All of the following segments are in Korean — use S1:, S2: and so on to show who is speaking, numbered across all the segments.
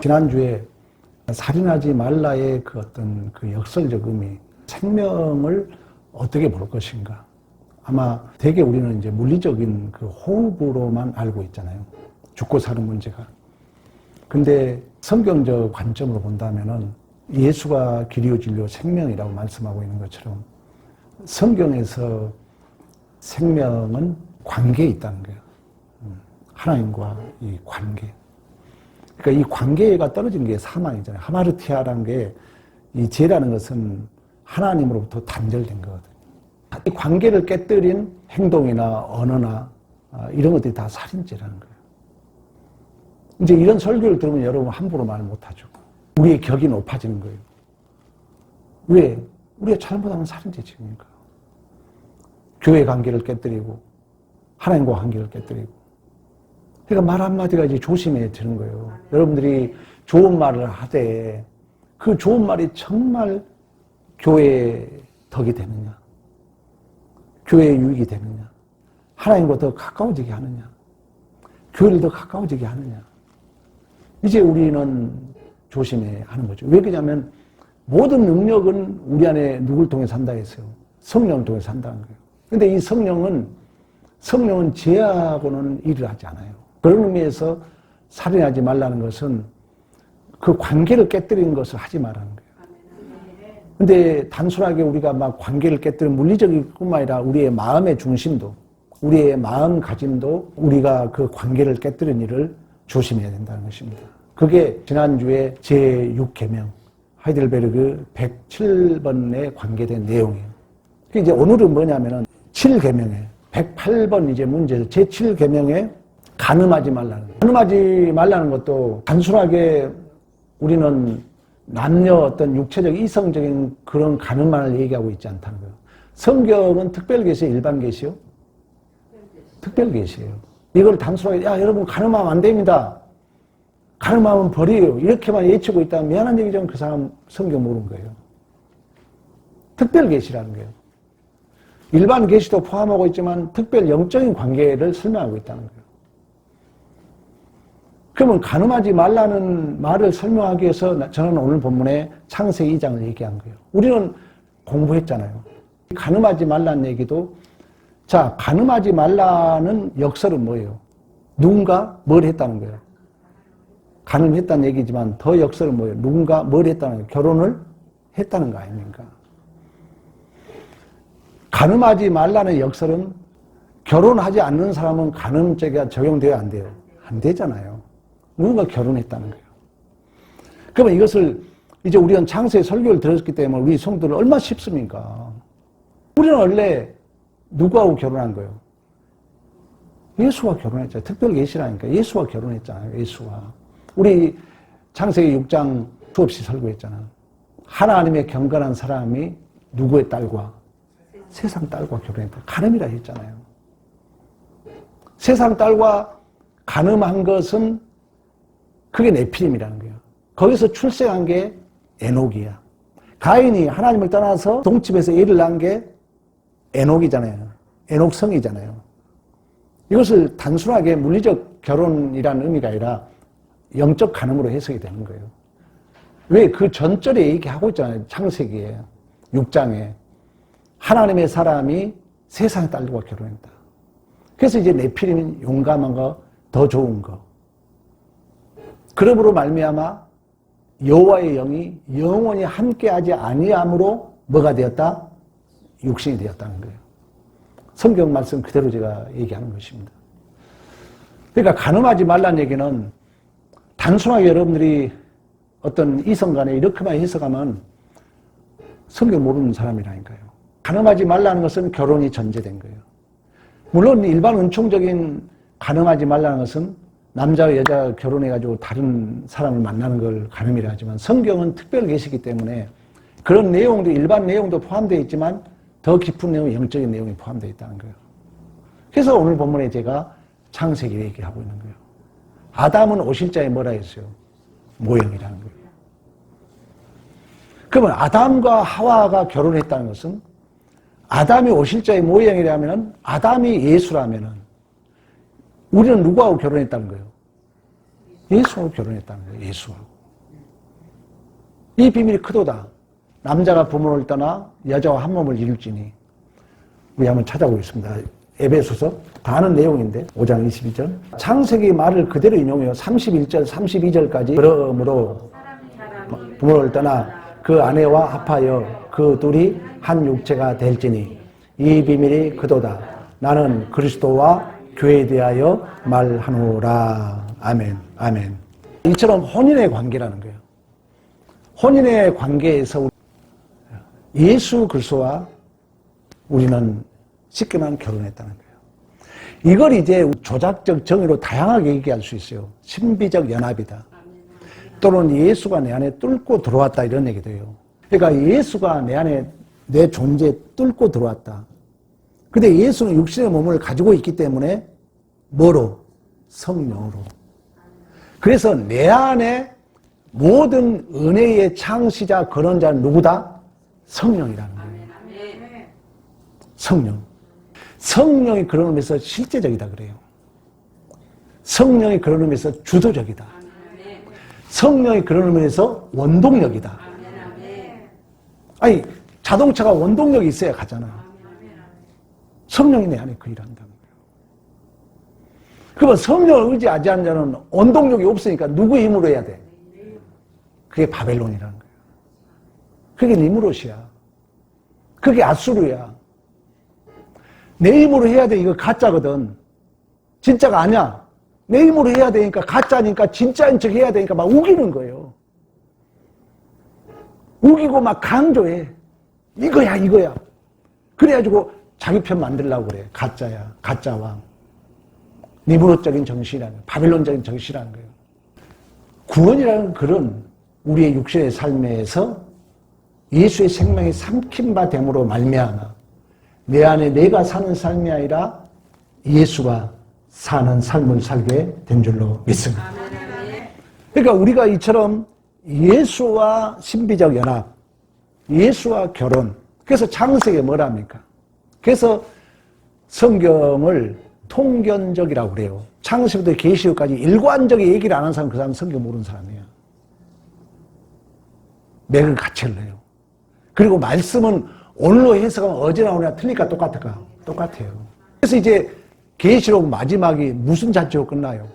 S1: 지난주에 살인하지 말라의 그 어떤 그 역설적 의미, 생명을 어떻게 볼 것인가. 아마 대개 우리는 이제 물리적인 그 호흡으로만 알고 있잖아요. 죽고 사는 문제가. 근데 성경적 관점으로 본다면은 예수가 길이요 진료 생명이라고 말씀하고 있는 것처럼 성경에서 생명은 관계에 있다는 거예요. 음, 하나님과 이 관계. 그러니까 이 관계가 떨어진 게 사망이잖아요. 하마르티아라는 게 이 죄라는 것은 하나님으로부터 단절된 거거든요. 이 관계를 깨뜨린 행동이나 언어나 아, 이런 것들이 다 살인죄라는 거예요. 이제 이런 설교를 들으면 여러분 함부로 말 못하죠. 우리의 격이 높아지는 거예요. 왜? 우리가 잘못하면 살인죄 지으니까. 교회 관계를 깨뜨리고, 하나님과 관계를 깨뜨리고. 그러니까 말 한마디가 이제 조심해야 되는 거예요. 여러분들이 좋은 말을 하되, 그 좋은 말이 정말 교회에 덕이 되느냐? 교회에 유익이 되느냐? 하나님과 더 가까워지게 하느냐? 교회를 더 가까워지게 하느냐? 이제 우리는 조심해야 하는 거죠. 왜 그러냐면 모든 능력은 우리 안에 누굴 통해 산다 했어요. 성령을 통해 산다는 거예요. 근데 이 성령은 성령은 죄하고는 일을 하지 않아요. 그런 의미에서 살인하지 말라는 것은 그 관계를 깨뜨리는 것을 하지 말라는 거예요. 근데 단순하게 우리가 막 관계를 깨뜨리는 물리적인 뿐만 아니라 우리의 마음의 중심도, 우리의 마음가짐도 우리가 그 관계를 깨뜨리는 일을 조심해야 된다는 것입니다. 그게 지난주에 제6개명, 하이델베르그 107번에 관계된 내용이에요. 이제 오늘은 뭐냐면은 7개명에 108번 이제 문제 제7개명에 가늠하지 말라는 거예요. 가늠하지 말라는 것도 단순하게 우리는 남녀 어떤 육체적 이성적인 그런 가늠만을 얘기하고 있지 않다는 거예요. 성경은 특별 계시, 일반 계시요? 특별 계시예요. 이걸 단순하게 야 여러분 가늠하면 안 됩니다. 가늠하면 벌이에요. 이렇게만 외치고 있다면 미안한 얘기지만 그 사람 성경 모르는 거예요. 특별 계시라는 거예요. 일반 계시도 포함하고 있지만 특별 영적인 관계를 설명하고 있다는 거예요. 그러면 가늠하지 말라는 말을 설명하기 위해서 저는 오늘 본문에 창세기 2장을 얘기한 거예요. 우리는 공부했잖아요. 가늠하지 말라는 얘기도 자, 가늠하지 말라는 역설은 뭐예요? 누군가 뭘 했다는 거예요. 가늠했다는 얘기지만 더 역설은 뭐예요? 누군가 뭘 했다는 거예요? 결혼을 했다는 거 아닙니까? 가늠하지 말라는 역설은 결혼하지 않는 사람은 가늠죄가 적용돼야 안 돼요? 안 되잖아요. 누군가 결혼했다는 거예요. 그러면 이것을 이제 우리는 창세의 설교를 들었기 때문에 우리 성도들 얼마나 쉽습니까? 우리는 원래 누구하고 결혼한 거예요? 예수와 결혼했잖아요. 특별 계시라니까. 예수와 결혼했잖아요. 예수와. 우리 창세기 6장 수없이 설교했잖아. 하나님의 경건한 사람이 누구의 딸과? 세상 딸과 결혼했다. 가늠이라 했잖아요. 세상 딸과 가늠한 것은 그게 네피림이라는 거예요. 거기서 출생한 게 에녹이야. 가인이 하나님을 떠나서 동집에서 애를 낳은 게 에녹이잖아요. 에녹성이잖아요. 이것을 단순하게 물리적 결혼이라는 의미가 아니라 영적 가늠으로 해석이 되는 거예요. 왜? 그 전절에 얘기하고 있잖아요. 창세기에, 6장에. 하나님의 사람이 세상의 딸과 결혼했다. 그래서 이제 네피림은 용감한 거, 더 좋은 거. 그러므로 말미암아 여호와의 영이 영원히 함께하지 아니함으로 뭐가 되었다? 육신이 되었다는 거예요. 성경 말씀 그대로 제가 얘기하는 것입니다. 그러니까 가늠하지 말라는 얘기는 단순하게 여러분들이 어떤 이성 간에 이렇게만 해석하면 성경 모르는 사람이라니까요. 가늠하지 말라는 것은 결혼이 전제된 거예요. 물론 일반 은총적인 가늠하지 말라는 것은 남자와 여자가 결혼해가지고 다른 사람을 만나는 걸 가늠이라 하지만 성경은 특별 계시기 때문에 그런 내용도 일반 내용도 포함되어 있지만 더 깊은 내용, 영적인 내용이 포함되어 있다는 거예요. 그래서 오늘 본문에 제가 창세기 얘기하고 있는 거예요. 아담은 오실자에 뭐라 했어요? 모형이라는 거예요. 그러면 아담과 하와가 결혼했다는 것은 아담이 오실자의 모형이라면 아담이 예수라면 우리는 누구하고 결혼했다는 거예요? 예수하고 결혼했다는 거예요. 예수하고. 이 비밀이 크도다. 남자가 부모를 떠나 여자와 한 몸을 이룰지니. 우리 한번 찾아보겠습니다. 에베소서 다 아는 내용인데 5장 22절. 창세기 말을 그대로 인용해요. 31절, 32절까지. 그러므로 부모를 떠나 그 아내와 합하여 그 둘이 한 육체가 될지니 이 비밀이 그도다. 나는 그리스도와 교회에 대하여 말하노라. 아멘. 아멘. 이처럼 혼인의 관계라는 거예요. 혼인의 관계에서 예수 그리스도와 우리는 쉽게 말하면 결혼했다는 거예요. 이걸 이제 조작적 정의로 다양하게 얘기할 수 있어요. 신비적 연합이다. 또는 예수가 내 안에 뚫고 들어왔다 이런 얘기도 해요. 그러니까 예수가 내 안에 내 존재에 뚫고 들어왔다. 근데 예수는 육신의 몸을 가지고 있기 때문에 뭐로? 성령으로. 그래서 내 안에 모든 은혜의 창시자 근원자는 누구다? 성령이라는 거예요. 성령. 성령이 그런 의미에서 실제적이다 그래요. 성령이 그런 의미에서 주도적이다. 성령이 그런 의미에서 원동력이다. 아니 자동차가 원동력이 있어야 가잖아. 성령이 내 안에 그 거예요. 그러면 성령을 의지하지 않는 자는 원동력이 없으니까 누구의 힘으로 해야 돼? 그게 바벨론이라는 거예요. 그게 니무롯이야. 그게 아수르야. 내 힘으로 해야 돼. 이거 가짜거든. 진짜가 아니야. 내 힘으로 해야 되니까 가짜니까 진짜인 척 해야 되니까 막 우기는 거예요. 우기고 막 강조해. 이거야, 이거야. 그래가지고 자기 편 만들려고 그래. 가짜야. 가짜 왕. 니브롯적인 정신이라는 거예요. 바빌론적인 정신이라는 거예요. 구원이라는 그런 우리의 육신의 삶에서 예수의 생명이 삼킨 바 됨으로 말미암아 내 안에 내가 사는 삶이 아니라 예수가 사는 삶을 살게 된 줄로 믿습니다. 그러니까 우리가 이처럼 예수와 신비적 연합, 예수와 결혼, 그래서 창세기 뭐랍니까? 그래서 성경을 통견적이라고 그래요. 창세기부터 계시록까지 일관적인 얘기를 안 하는 사람 그 사람 성경 모르는 사람이에요. 맥을 같이 흘러요. 그리고 말씀은 오늘로 해석하면 어제 나오냐 틀릴까 똑같을까? 똑같아요. 그래서 이제 계시록 마지막이 무슨 잔치로 끝나요?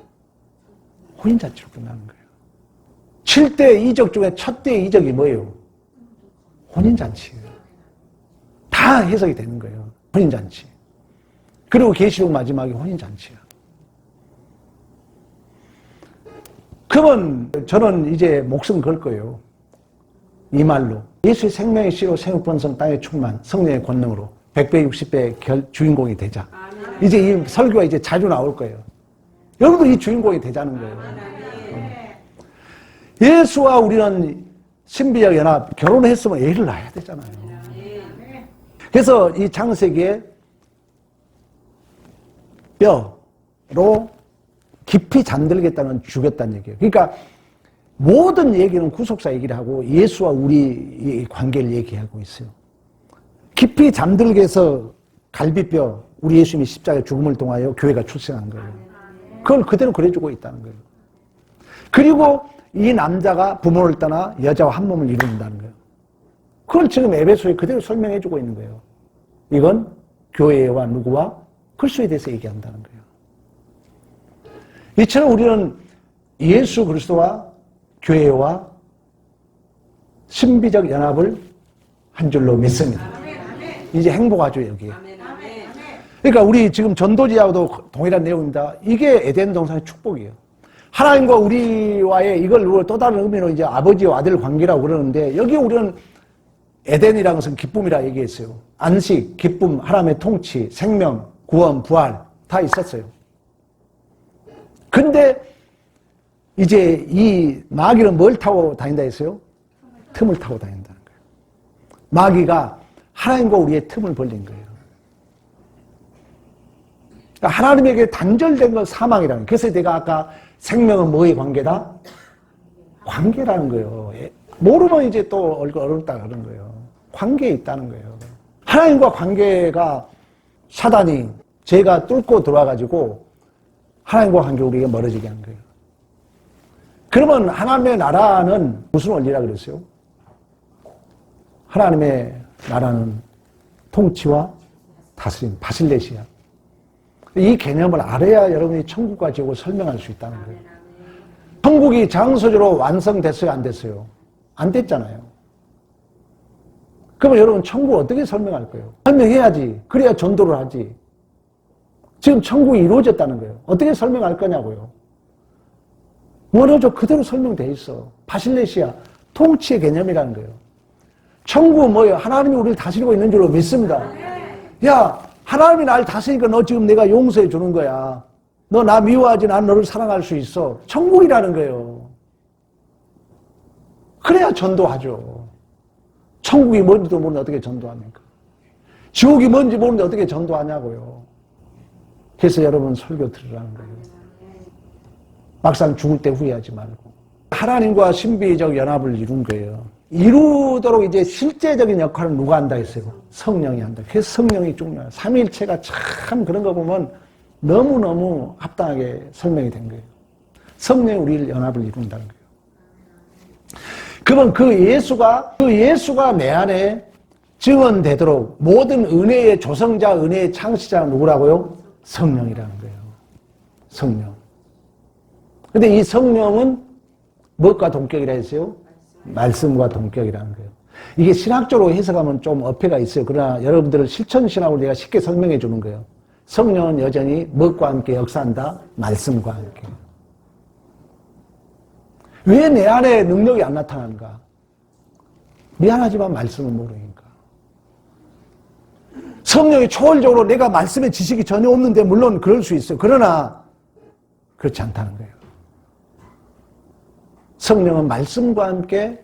S1: 혼인 잔치로 끝나는 거예요. 7대 이적 중에 첫 대 이적이 뭐예요? 혼인 잔치예요. 다 해석이 되는 거예요. 혼인 잔치. 그리고 계시록 마지막이 혼인 잔치야. 그러면 저는 이제 목숨 걸 거예요. 이 말로 예수의 생명의 씨로 생육번성 땅의 충만 성령의 권능으로 100배 60배 결, 주인공이 되자. 이제 이 설교가 이제 자주 나올 거예요. 여러분도 이 주인공이 되자는 거예요. 어. 예수와 우리는 신비적 연합 결혼했으면 애를 낳아야 되잖아요. 그래서 이 창세기에 뼈로 깊이 잠들겠다는 죽였다는 얘기예요. 그러니까 모든 얘기는 구속사 얘기를 하고 예수와 우리 관계를 얘기하고 있어요. 깊이 잠들게 해서 갈비뼈, 우리 예수님이 십자가의 죽음을 통하여 교회가 출생한 거예요. 그걸 그대로 그려주고 있다는 거예요. 그리고 이 남자가 부모를 떠나 여자와 한 몸을 이룬다는 거예요. 그걸 지금 에베소에 그대로 설명해주고 있는 거예요. 이건 교회와 누구와 그리스도에 대해서 얘기한다는 거예요. 이처럼 우리는 예수 그리스도와 교회와 신비적 연합을 한 줄로 믿습니다. 이제 행복하죠, 여기. 그러니까 우리 지금 전도지하고도 동일한 내용입니다. 이게 에덴 동산의 축복이에요. 하나님과 우리와의 이걸 또 다른 의미로 이제 아버지와 아들 관계라고 그러는데 여기 우리는 에덴이라는 것은 기쁨이라 얘기했어요. 안식, 기쁨, 하나님의 통치, 생명, 구원, 부활 다 있었어요. 근데 이제 이 마귀는 뭘 타고 다닌다 했어요? 틈을 타고 다닌다는 거예요. 마귀가 하나님과 우리의 틈을 벌린 거예요. 그러니까 하나님에게 단절된 건 사망이라는 거예요. 그래서 내가 아까 생명은 뭐의 관계다? 관계라는 거예요. 예. 모르면 이제 또 어렵다 그런 거예요. 관계에 있다는 거예요. 하나님과 관계가 사단이 제가 뚫고 들어와가지고 하나님과 관계 우리에게 멀어지게 한 거예요. 그러면 하나님의 나라는 무슨 원리라 그랬어요? 하나님의 나라는 통치와 다스림, 바실레시아. 이 개념을 알아야 여러분이 천국과 지옥을 설명할 수 있다는 거예요. 천국이 장소적으로 완성됐어요, 안 됐어요? 안 됐잖아요. 그러면 여러분 천국 어떻게 설명할 거예요? 설명해야지. 그래야 전도를 하지. 지금 천국이 이루어졌다는 거예요. 어떻게 설명할 거냐고요. 원어적 그대로 설명돼 있어. 바실레시아 통치의 개념이라는 거예요. 천국은 뭐예요? 하나님이 우리를 다스리고 있는 줄로 믿습니다. 야, 하나님이 날 다스리니까 너 지금 내가 용서해 주는 거야. 너 나 미워하지 난 너를 사랑할 수 있어. 천국이라는 거예요. 그래야 전도하죠. 천국이 뭔지도 모르는데 어떻게 전도합니까? 지옥이 뭔지 모르는데 어떻게 전도하냐고요. 그래서 여러분 설교 들으라는 거예요. 막상 죽을 때 후회하지 말고. 하나님과 신비적 연합을 이룬 거예요. 이루도록 이제 실제적인 역할을 누가 한다 했어요? 성령이 한다. 그래서 성령이 중요해요. 삼위일체가 참 그런 거 보면 너무너무 합당하게 설명이 된 거예요. 성령이 우리를 연합을 이룬다는 거예요. 그러면 그 예수가, 그 예수가 내 안에 증언되도록 모든 은혜의 조성자, 은혜의 창시자가 누구라고요? 성령이라는 거예요. 성령. 근데 이 성령은 무엇과 동격이라 했어요? 말씀과 동격이라는 거예요. 이게 신학적으로 해석하면 좀 어폐가 있어요. 그러나 여러분들을 실천신학으로 내가 쉽게 설명해 주는 거예요. 성령은 여전히 무엇과 함께 역사한다? 말씀과 함께. 왜 내 안에 능력이 안 나타나는가? 미안하지만 말씀을 모르니까. 성령이 초월적으로 내가 말씀의 지식이 전혀 없는데 물론 그럴 수 있어요. 그러나 그렇지 않다는 거예요. 성령은 말씀과 함께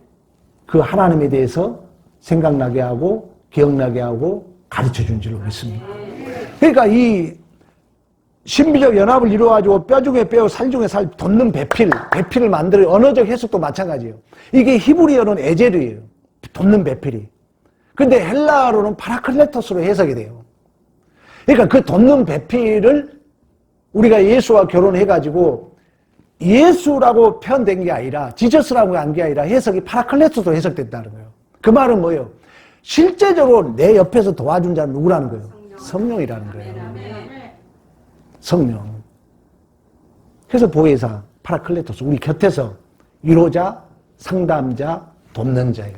S1: 그 하나님에 대해서 생각나게 하고 기억나게 하고 가르쳐 준 줄로 믿습니다. 그러니까 이 신비적 연합을 이루어가지고 뼈 중에 뼈, 살 중에 살 돋는 배필, 배필을 만들어 언어적 해석도 마찬가지예요. 이게 히브리어는 에제르예요. 돋는 배필이. 근데 헬라어로는 파라클레토스로 해석이 돼요. 그러니까 그 돋는 배필을 우리가 예수와 결혼해가지고 예수라고 표현된 게 아니라 지저스라고 한 게 아니라 해석이 파라클레토스로 해석됐다는 거예요. 그 말은 뭐예요? 실제적으로 내 옆에서 도와준 자는 누구라는 거예요? 성령 이라는 거예요. 성령. 그래서 보혜사, 파라클레토스, 우리 곁에서 위로자, 상담자, 돕는 자예요.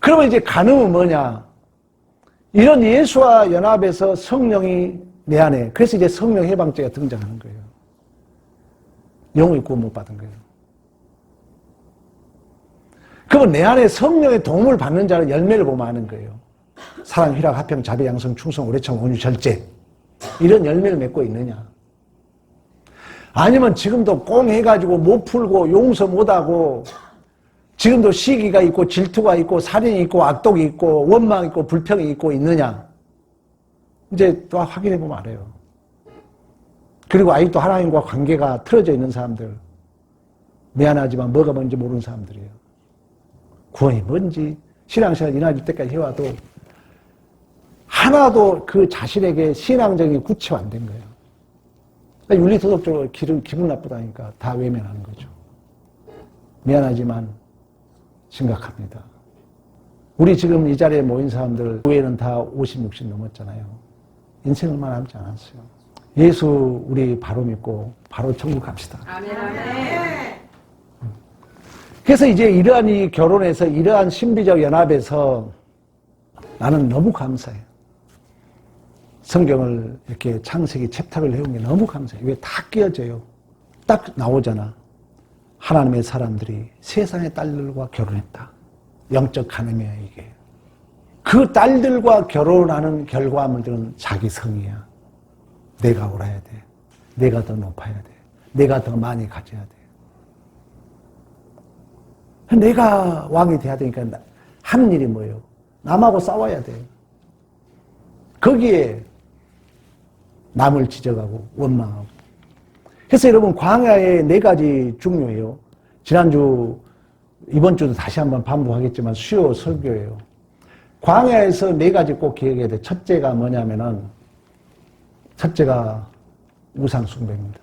S1: 그러면 이제 간음은 뭐냐? 이런 예수와 연합에서 성령이 내 안에, 그래서 이제 성령 해방죄가 등장하는 거예요. 영의 구원 못 받은 거예요. 그러면 내 안에 성령의 도움을 받는 자는 열매를 보면 아는 거예요. 사랑, 희락, 화평, 자비, 양성, 충성, 오래참, 온유, 절제. 이런 열매를 맺고 있느냐? 아니면 지금도 꽁 해가지고 못 풀고 용서 못하고 지금도 시기가 있고 질투가 있고 살인이 있고 악독이 있고 원망이 있고 불평이 있고 있느냐? 이제 또 확인해 보면 알아요. 그리고 아직도 하나님과 관계가 틀어져 있는 사람들. 미안하지만 뭐가 뭔지 모르는 사람들이에요. 구원이 뭔지 신앙생활 이나질 때까지 해와도 하나도 그 자신에게 신앙적인 구체화 안된 거예요. 그러니까 윤리도덕적으로 기분, 기분 나쁘다니까 다 외면하는 거죠. 미안하지만 심각합니다. 우리 지금 이 자리에 모인 사람들 후에는 다 50, 60 넘었잖아요. 인생 얼마 남지 않았어요. 예수 우리 바로 믿고 바로 천국 갑시다.
S2: 아멘.
S1: 그래서 이제 이러한 이 결혼에서 이러한 신비적 연합에서 나는 너무 감사해요. 성경을 이렇게 창세기 챕터를 해온 게 너무 감사해요. 왜 다 끼어져요? 딱 나오잖아. 하나님의 사람들이 세상의 딸들과 결혼했다. 영적 가늠이야, 이게. 그 딸들과 결혼하는 결과물들은 자기 성이야. 내가 옳아야 돼. 내가 더 높아야 돼. 내가 더 많이 가져야 돼. 내가 왕이 돼야 되니까 하는 일이 뭐예요? 남하고 싸워야 돼. 거기에 남을 지적하고 원망하고. 그래서 여러분 광야에 네 가지 중요해요. 지난주 이번 주도 다시 한번 반복하겠지만 수요 설교예요. 광야에서 네 가지 꼭 기억해야 돼. 첫째가 뭐냐면은 첫째가 우상 숭배입니다.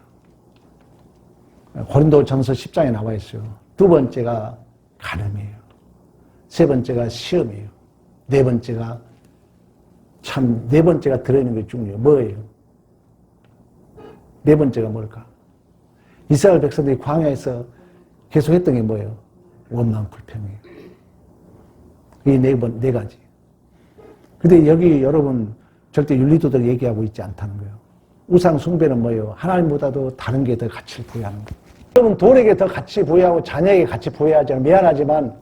S1: 고린도 전서 10장에 나와 있어요. 두 번째가 간음이에요. 세 번째가 시험이에요. 네 번째가 참 네 번째가 들어있는 게 중요해요. 뭐예요? 네 번째가 뭘까? 이스라엘 백성들이 광야에서 계속 했던 게 뭐예요? 원망 불평이에요. 이 네 번, 네 가지. 근데 여기 여러분 절대 윤리도덕 얘기하고 있지 않다는 거예요. 우상 숭배는 뭐예요? 하나님보다도 다른 게 더 가치를 부여하는 거예요. 여러분 돈에게 더 가치 부여하고 자녀에게 가치 부여하지 미안하지만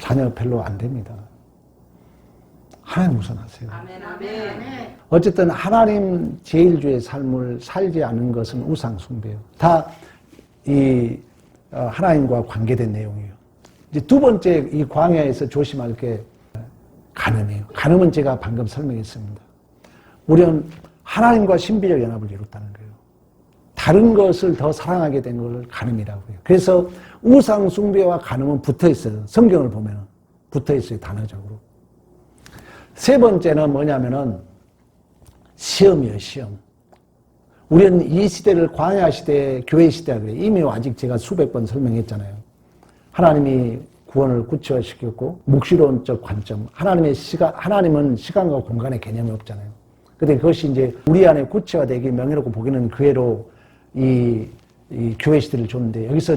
S1: 자녀 별로 안 됩니다. 하나님 우선하세요.
S2: 아멘, 아멘.
S1: 어쨌든 하나님 제일주의 삶을 살지 않는 것은 우상 숭배예요. 다이 어, 하나님과 관계된 내용이에요. 이제 두 번째 이 광야에서 조심할 게 간음이에요. 간음은 제가 방금 설명했습니다. 우리는 하나님과 신비적 연합을 이뤘다는 거예요. 다른 것을 더 사랑하게 된 것을 간음이라고 해요. 그래서 우상 숭배와 간음은 붙어 있어요. 성경을 보면 붙어 있어요. 단어적으로. 세 번째는 뭐냐면은 시험이에요, 시험. 우리는 이 시대를 광야 시대, 교회 시대라 그래요. 이미 아직 제가 수백 번 설명했잖아요. 하나님이 구원을 구체화시켰고 묵시론적 관점. 하나님의 시간, 하나님은 시간과 공간의 개념이 없잖아요. 근데 그것이 이제 우리 안에 구체화되기 명예롭고 보기는 그애로 이, 이 교회 시대를 줬는데 여기서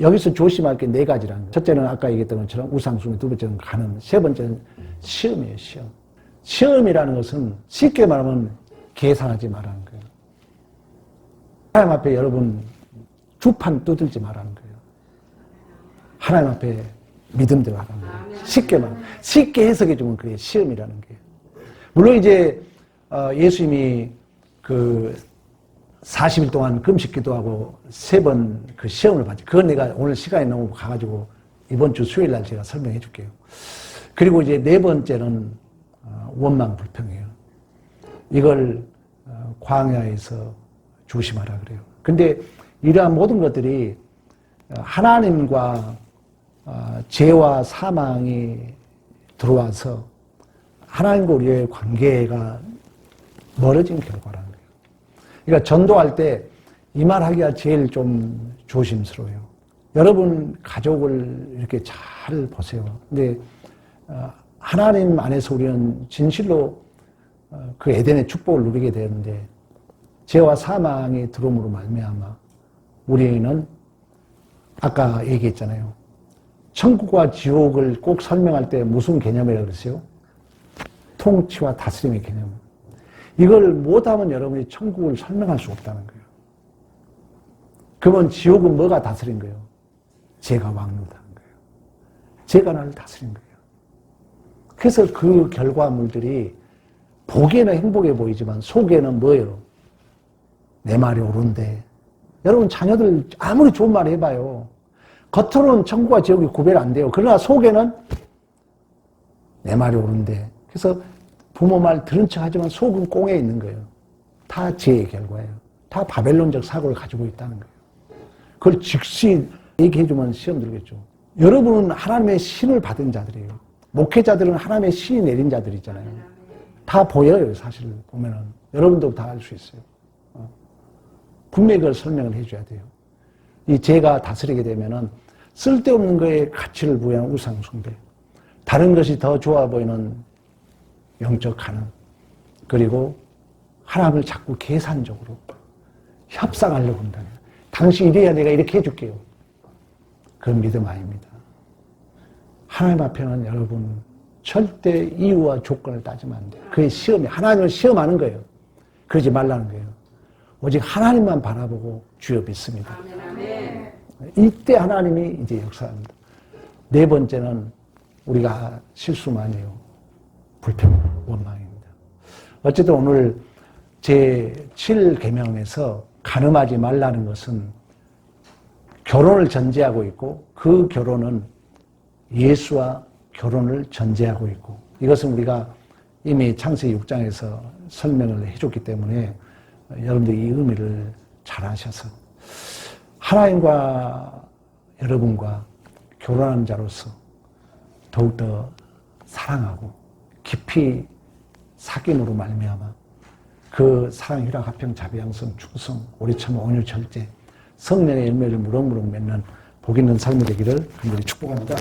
S1: 여기서 조심할 게 네 가지라는 거예요. 첫째는 아까 얘기했던 것처럼 우상숭배, 두 번째는 가는, 세 번째는 시험이에요, 시험. 시험이라는 것은 쉽게 말하면 계산하지 말라는 거예요. 하나님 앞에 여러분 주판 두들지 말라는 거예요. 하나님 앞에 믿음대로 하라는 거예요. 쉽게 말, 쉽게 해석해 주면 그게 시험이라는 게. 물론 이제 어, 예수님이 그 40일 동안 금식 기도하고 세 번 그 시험을 받지. 그건 내가 오늘 시간이 너무 가가지고 이번 주 수요일 날 제가 설명해 줄게요. 그리고 이제 네 번째는 어, 원망 불평이에요. 이걸 어, 광야에서 조심하라 그래요. 근데 이러한 모든 것들이 어, 하나님과 죄와 사망이 들어와서 하나님과 우리의 관계가 멀어진 결과라는 거예요. 그러니까 전도할 때 이 말 하기가 제일 좀 조심스러워요. 여러분 가족을 이렇게 잘 보세요. 근데 하나님 안에서 우리는 진실로 그 에덴의 축복을 누리게 되는데 죄와 사망이 들어옴으로 말미암아 우리는 아까 얘기했잖아요. 천국과 지옥을 꼭 설명할 때 무슨 개념이라고 그랬어요? 통치와 다스림의 개념. 이걸 못하면 여러분이 천국을 설명할 수 없다는 거예요. 그러면 지옥은 뭐가 다스린 거예요? 죄가 왕노다는 거예요. 죄가 나를 다스린 거예요. 그래서 그 결과물들이 보기에는 행복해 보이지만 속에는 뭐예요? 내 말이 옳은데. 여러분 자녀들 아무리 좋은 말 해봐요. 겉으로는 천국과 지옥이 구별 안 돼요. 그러나 속에는 내 말이 옳은데. 그래서 부모 말 들은 척 하지만 속은 꽁에 있는 거예요. 다 죄의 결과예요. 다 바벨론적 사고를 가지고 있다는 거예요. 그걸 즉시 얘기해주면 시험 들겠죠. 여러분은 하나님의 신을 받은 자들이에요. 목회자들은 하나님의 신이 내린 자들이잖아요. 다 보여요, 사실 보면은. 여러분도 다 알 수 있어요. 어. 분명히 그걸 설명을 해줘야 돼요. 이 죄가 다스리게 되면은 쓸데없는 거에 가치를 부여하는 우상숭배. 다른 것이 더 좋아 보이는 영적 가능. 그리고 하나님을 자꾸 계산적으로 협상하려고 한다는 당신 이래야 내가 이렇게 해줄게요. 그건 믿음 아닙니다. 하나님 앞에는 여러분 절대 이유와 조건을 따지면 안 돼요. 그게 시험이 하나님을 시험하는 거예요. 그러지 말라는 거예요. 오직 하나님만 바라보고 주여 믿습니다. 이때 하나님이 이제 역사합니다. 네 번째는 우리가 실수 많이 해요. 불평, 원망입니다. 어쨌든 오늘 제 7계명에서 가늠하지 말라는 것은 결혼을 전제하고 있고 그 결혼은 예수와 결혼을 전제하고 있고 이것은 우리가 이미 창세기 6장에서 설명을 해줬기 때문에 여러분들이 이 의미를 잘 아셔서. 하나님과 여러분과 결혼한 자로서 더욱더 사랑하고 깊이 사귐으로 말미암아 그 사랑, 희락, 합평, 자비, 양성, 충성, 오리참, 온유, 절제 성령의 열매를 무럭무럭 맺는 복 있는 삶이 되기를 간절히 축복합니다.